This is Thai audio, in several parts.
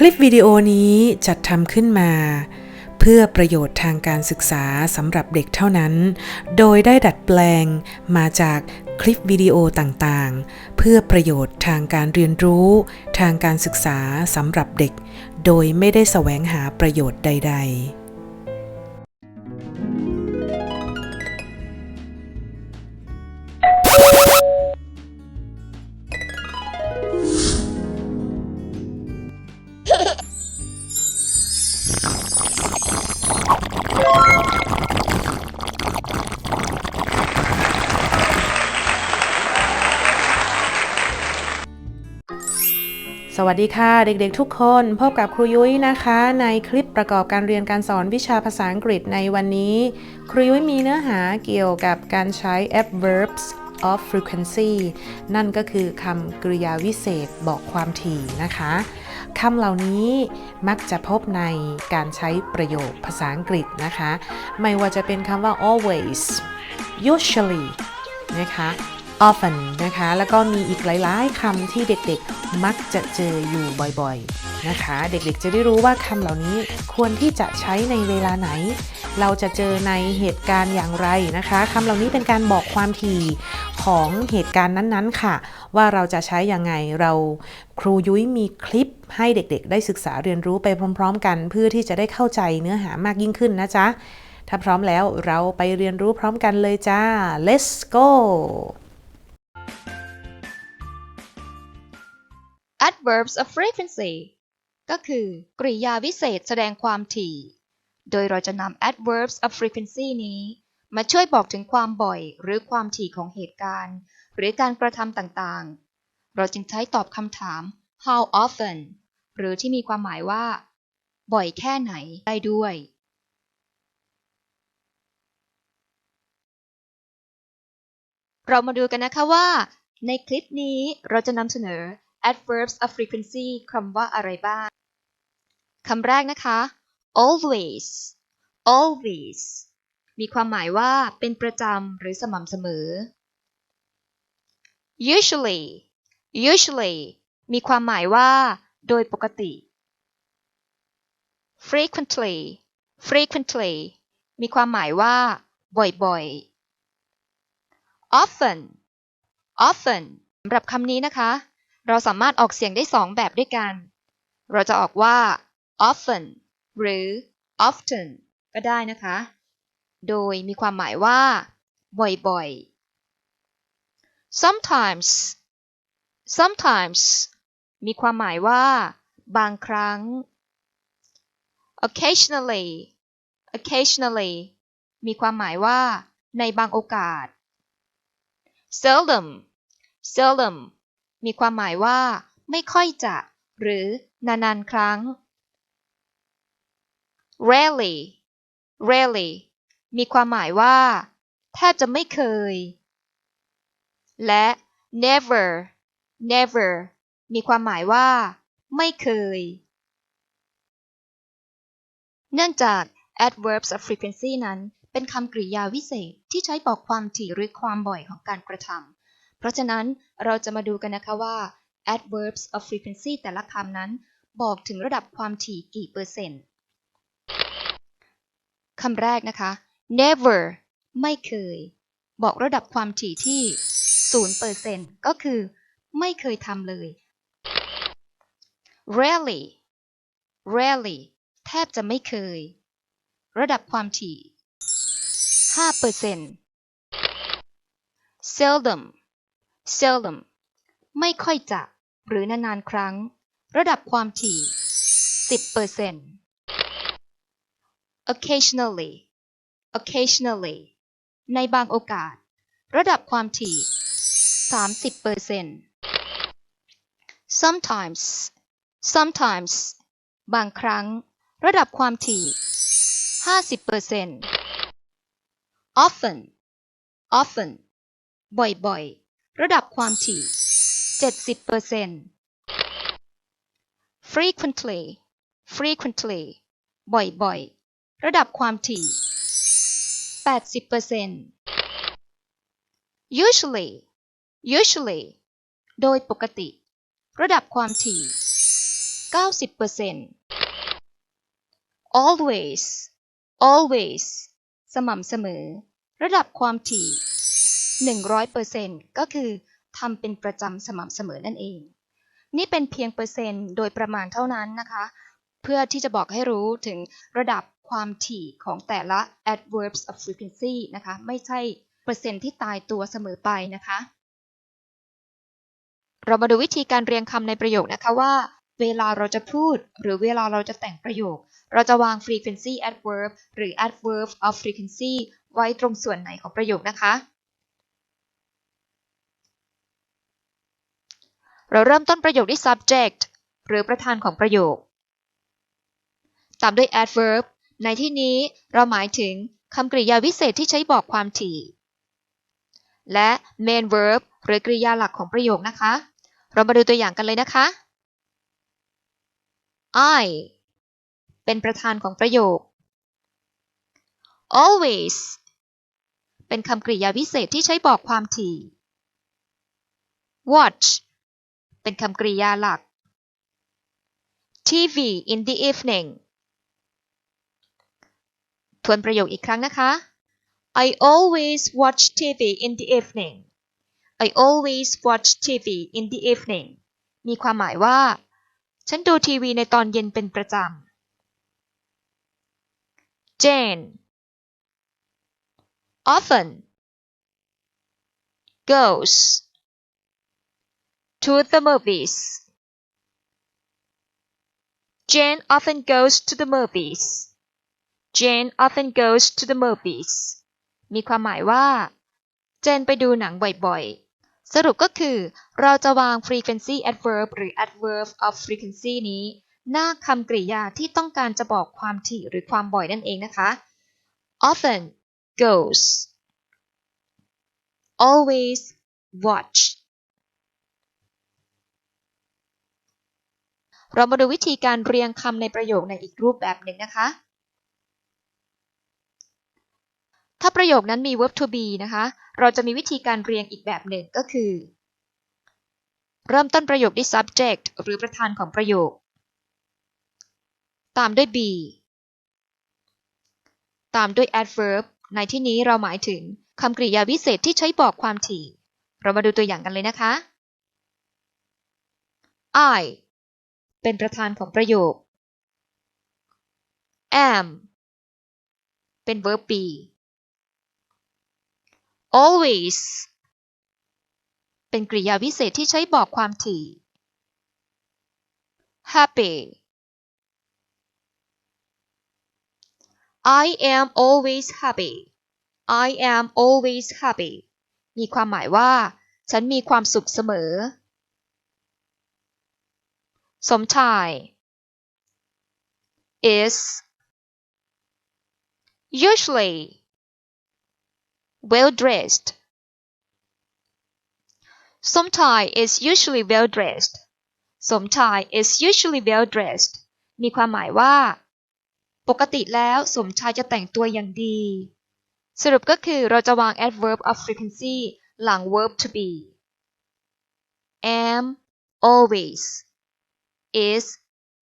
คลิปวิดีโอนี้จัดทำขึ้นมา เพื่อประโยชน์ทางการศึกษาสำหรับเด็กเท่านั้น โดยได้ดัดแปลงมาจากคลิปวิดีโอต่างๆ เพื่อประโยชน์ทางการเรียนรู้ ทางการศึกษาสำหรับเด็ก โดยไม่ได้แสวงหาประโยชน์ใด ๆ วัสดีค่ะ เด็กๆทุกคน พบกับครูยุ้ยนะคะ ในคลิปประกอบการเรียนการสอนวิชาภาษาอังกฤษในวันนี้ ครูยุ้ยมีเนื้อหาเกี่ยวกับการใช้ adverbs of frequency นั่นก็คือคำกริยาวิเศษบอกความถี่นะคะคำเหล่านี้มักจะพบในการใช้ประโยคภาษาอังกฤษนะคะ ไม่ว่าจะเป็นคำว่า always usually นะคะ often นะคะ แล้วก็มีอีกหลาย ๆคำที่เด็กๆมักจะเจออยู่บ่อยๆนะคะ เด็กๆจะได้รู้ว่าคำเหล่านี้ควรที่จะใช้ในเวลาไหน เราจะเจอในเหตุการณ์อย่างไรนะคะคำเหล่านี้เป็นการบอกความถี่ของเหตุการณ์นั้นๆค่ะ ว่าเราจะใช้อยังไงเราครูยุ้ยมีคลิปให้เด็กๆ ได้ศึกษาเรียนรู้ไปพร้อม ๆ กัน เพื่อที่จะได้เข้าใจเนื้อหามากยิ่งขึ้นนะจ๊ะถ้าพร้อมแล้วเราไปเรียนรู้พร้อมกันเลยจ้า let's go adverbs of frequency ก็คือกริยาวิเศษแสดงความถี่ โดยเราจะนำ adverbs of frequency นี้ มาช่วยบอกถึงความบ่อยหรือความถี่ของเหตุการณ์ หรือการกระทำต่างๆ เราจึงใช้ตอบคำถาม how often หรือที่มีความหมายว่า บ่อยแค่ไหนได้ด้วย เรามาดูกันนะคะว่า ในคลิปนี้เราจะนำเสนอ adverbs of frequency คำว่าอะไรบ้าง คำแรกนะคะ always always มีความหมายว่าเป็นประจำหรือสม่ำเสมอ usually usually มีความหมายว่าโดยปกติ frequently frequently มีความหมายว่า บ่อยๆ often often สำหรับคำนี้นะคะ เราสามารถออกเสียงได้สองแบบด้วยกัน เราจะออกว่า often หรือ often ก็ได้นะคะ โดยมีความหมายว่า บ่อยๆ sometimes sometimes มีความหมายว่า บางครั้ง occasionally occasionally มีความหมายว่า ในบางโอกาส seldom seldom มีความหมายว่า ไม่ค่อยจะ หรือ นานๆ ครั้ง rarely rarely มีความหมายว่า แทบจะไม่เคย และ never never มีความหมายว่า ไม่เคย เนื่องจาก adverbs of frequency นั้น เป็นคำกริยาวิเศษที่ใช้บอกความถี่หรือความบ่อยของการกระทำ เพราะฉะนั้นเราจะมาดูกันนะคะว่า adverbs of frequency แต่ละคำนั้น บอกถึงระดับความถี่กี่เปอร์เซ็นต์คำแรกนะคะ never ไม่เคย บอกระดับความถี่ที่0%ก็คือ ไม่เคยทำเลย rarely rarely แทบจะไม่เคย ระดับความถี่5% seldom seldom ไม่ค่อยจะ หรือนานๆครั้ง ระดับความถี่ 10% occasionally occasionally ในบางโอกาส ระดับความถี่ 30% sometimes sometimes บางครั้ง ระดับความถี่ 50% often often บ่อยๆ ระดับความถี่ 70% frequently frequently บ่อยๆ ระดับความถี่ 80% usually usually โดยปกติ ระดับความถี่ 90% always always สม่ำเสมอ ระดับความถี่ 100%ก็คือทำเป็นประจำสม่ำเสมอนั่นเอง นี่เป็นเพียงเปอร์เซ็นต์โดยประมาณเท่านั้นนะคะ เพื่อที่จะบอกให้รู้ถึงระดับความถี่ของแต่ละ adverbs of frequency นะคะ ไม่ใช่เปอร์เซ็นต์ที่ตายตัวเสมอไปนะคะ เรามาดูวิธีการเรียงคำในประโยคนะคะว่า เวลาเราจะพูด หรือเวลาเราจะแต่งประโยค เราจะวาง frequency adverb หรือ adverb of frequency ไว้ตรงส่วนไหนของประโยคนะคะ เราเริ่มต้นประโยคด้วย subject หรือประธานของประโยค ตามด้วย adverb ในที่นี้เราหมายถึงคำกริยาวิเศษที่ใช้บอกความถี่ และ main verb หรือกริยาหลักของประโยคนะคะ เรามาดูตัวอย่างกันเลยนะคะ I เป็นประธานของประโยค always เป็นคำกริยาวิเศษที่ใช้บอกความถี่ watch เป็นคำกริยาหลัก TV in the evening ทวนประโยคอีกครั้งนะคะ I always watch TV in the evening I always watch TV in the evening มีความหมายว่า ฉันดูทีวีในตอนเย็นเป็นประจำ Jane often goes to the movies Jane often goes to the movies Jane often goes to the movies มีความหมายว่า เจนไปดูหนังบ่อยๆ สรุปก็คือ เราจะวาง frequency adverb หรือ adverb of frequency นี้ หน้าคำกริยาที่ต้องการจะบอกความถี่หรือความบ่อยนั่นเองนะคะ often goes always watch เรามาดูวิธีการเรียงคำในประโยคในอีกรูปแบบหนึ่งนะคะ ถ้าประโยคนั้นมี verb to be นะคะ เราจะมีวิธีการเรียงอีกแบบหนึ่งก็คือ เริ่มต้นประโยคด้วย subject หรือประธานของประโยค ตามด้วย be ตามด้วย adverb ในที่นี้เราหมายถึงคำกริยาวิเศษที่ใช้บอกความถี่ เรามาดูตัวอย่างกันเลยนะคะ I เป็นประธานของประโยค am เป็น verb be always เป็นกริยาวิเศษที่ใช้บอกความถี่ happy I am always happy I am always happy มีความหมายว่า ฉันมีความสุขเสมอ สมชาย is usually well dressed สมชาย is usually well dressed สมชาย is usually well dressed มีความหมายว่า ปกติแล้วสมชายจะแต่งตัวอย่างดี สรุปก็คือเราจะวาง adverb of frequency หลัง verb to be am always is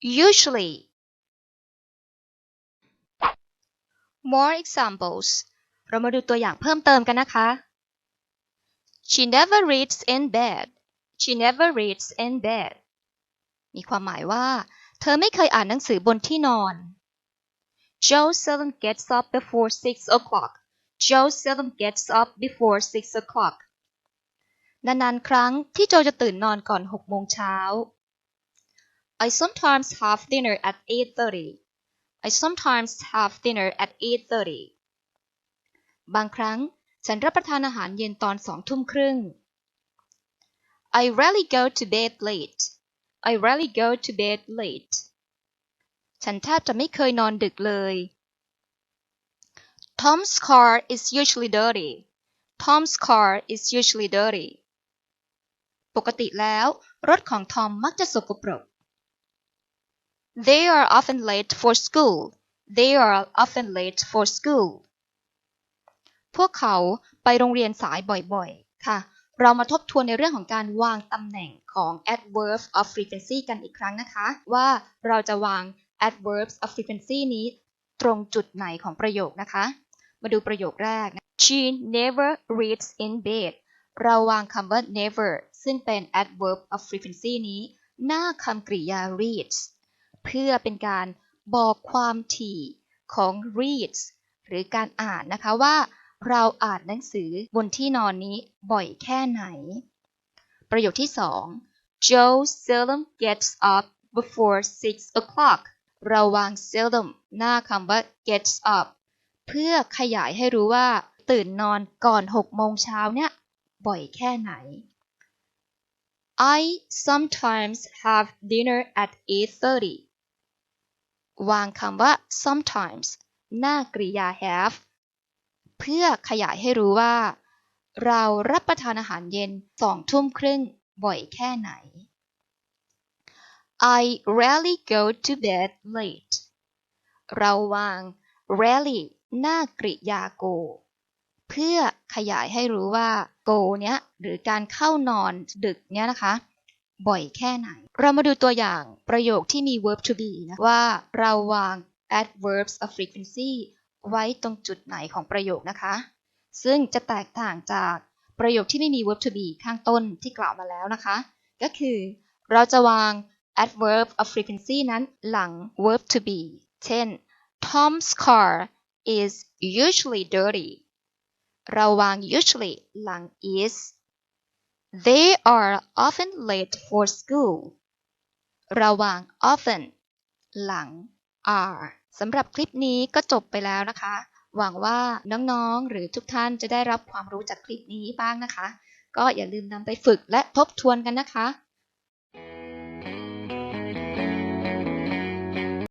usually more examples เรามาดูตัวอย่างเพิ่มเติมกันนะคะ She never reads in bed She never reads in bed มีความหมายว่า เธอไม่เคยอ่านหนังสือบนที่นอน Joe seldom gets up before six o'clock Joe seldom gets up before six o'clock นานๆครั้งที่โจจะตื่นนอนก่อน6โมงเช้า I sometimes have dinner at 8:30 I sometimes have dinner at 8:30 บางครั้งฉันรับประทานอาหารเย็นตอนสองทุ่มครึ่ง I rarely go to bed late I rarely go to bed late ฉันแทบจะไม่เคยนอนดึกเลย Tom's car is usually dirty Tom's car is usually dirty ปกติแล้ว รถของทอมมักจะสกปรก They are often late for school They are often late for school พวกเขาไปโรงเรียนสายบ่อยๆ ค่ะ เรามาทบทวนในเรื่องของการวางตำแหน่งของ adverb of frequency กันอีกครั้งนะคะ ว่าเราจะวาง adverb of frequency นี้ตรงจุดไหนของประโยคนะคะ มาดูประโยคแรก She never reads in bed เราวางคำว่า never ซึ่งเป็น adverb of frequency นี้ หน้าคำกริยา reads เพื่อเป็นการบอกความถี่ของ reads หรือการอ่านนะคะว่าเราอ่านหนังสือบนที่นอนนี้บ่อยแค่ไหน ประโยคที่ 2 Joe seldom gets up before 6 o'clock เราวาง seldom หน้าคำว่า gets up เพื่อขยายให้รู้ว่า ตื่นนอนก่อน6โมงเช้าเนี่ย บ่อยแค่ไหน I sometimes have dinner at 8:30 วางคำว่า sometimes หน้ากริยา have เพื่อขยายให้รู้ว่า เรารับประทานอาหารเย็นสองทุ่มครึ่งบ่อยแค่ไหน I rarely go to bed late เราวาง rarely หน้ากริยา go เพื่อขยายให้รู้ว่า go เนี้ยหรือการเข้านอนดึกเนี้ยนะคะ บ่อยแค่ไหน เรามาดูตัวอย่างประโยคที่มี verb to be นะว่าเราวาง adverbs of frequency ไว้ตรงจุดไหนของประโยคนะคะ ซึ่งจะแตกต่างจากประโยคที่ไม่มี verb to be ข้างต้นที่กล่าวมาแล้วนะคะ ก็คือเราจะวาง adverb of frequency นั้นหลัง verb to be เช่น Tom's car is usually dirty เราวาง usually หลัง is They are often late for school เราวาง often หลัง are สำหรับคลิปนี้ก็จบไปแล้วนะคะ หวังว่าน้องๆ หรือทุกท่านจะได้รับความรู้จากคลิปนี้บ้างนะคะ ก็อย่าลืมนำไปฝึกและทบทวนกันนะคะ